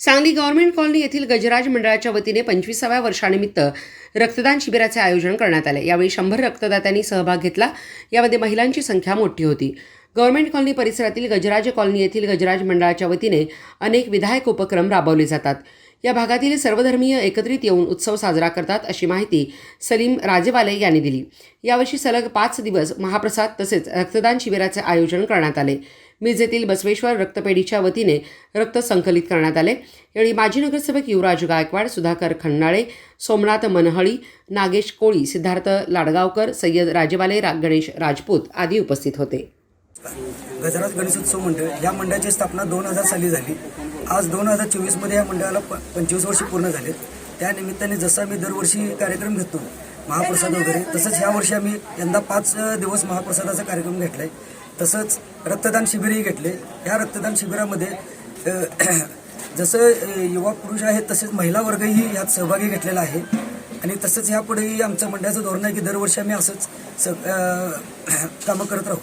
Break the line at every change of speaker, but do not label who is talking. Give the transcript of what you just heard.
Sangli government colony येथील गजराज मंडळाच्या वतीने पंचवीसाव्या वर्षानिमित्त रक्तदान शिबिराचे आयोजन करण्यात आले. यावेळी शंभर रक्तदात्यांनी सहभाग घेतला. यामध्ये महिलांची संख्या मोठी होती. गव्हर्नमेंट कॉलनी परिसरातील गजराज कॉलनी येथील गजराज मंडळाच्या वतीने अनेक विधायक उपक्रम राबवले जातात. या भागातील सर्वधर्मीय एकत्रित येऊन उत्सव साजरा करतात अशी माहिती सलीम राजेवाले यांनी दिली. यावर्षी सलग पाच दिवस महाप्रसाद तसेच रक्तदान शिबिराचे आयोजन करण्यात आले. मिरजेतील बसवेश्वर रक्तपेढीच्या वतीने रक्त संकलित करण्यात आले. यावेळी माजी नगरसेवक युवराज गायकवाड सुधाकर खंडाळे सोमनाथ मनहळी नागेश कोळी सिद्धार्थ लाडगावकर सय्यद राजेवाले रा गणेश राजपूत आदी उपस्थित होते.
गजराज गणेशोत्सव मंडळ या मंडळाची स्थापना दोन हजार साली झाली. आज दोन हजार चोवीसमध्ये या मंडळाला प पंचवीस वर्ष पूर्ण झालेत त्यानिमित्ताने जसं आम्ही दरवर्षी कार्यक्रम घेतो महाप्रसाद वगैरे तसंच ह्या वर्षी आम्ही यंदा पाच दिवस महाप्रसादाचा कार्यक्रम घेतला आहे तसंच रक्तदान शिबिरही घेतले. या रक्तदान शिबिरामध्ये जसं युवा पुरुष आहेत तसेच महिला वर्गही यात सहभागी घेतलेला आहे. आणि तसंच ह्यापुढेही आमचं मंडळाचं धोरण आहे की दरवर्षी आम्ही असंच स कामं करत राहू.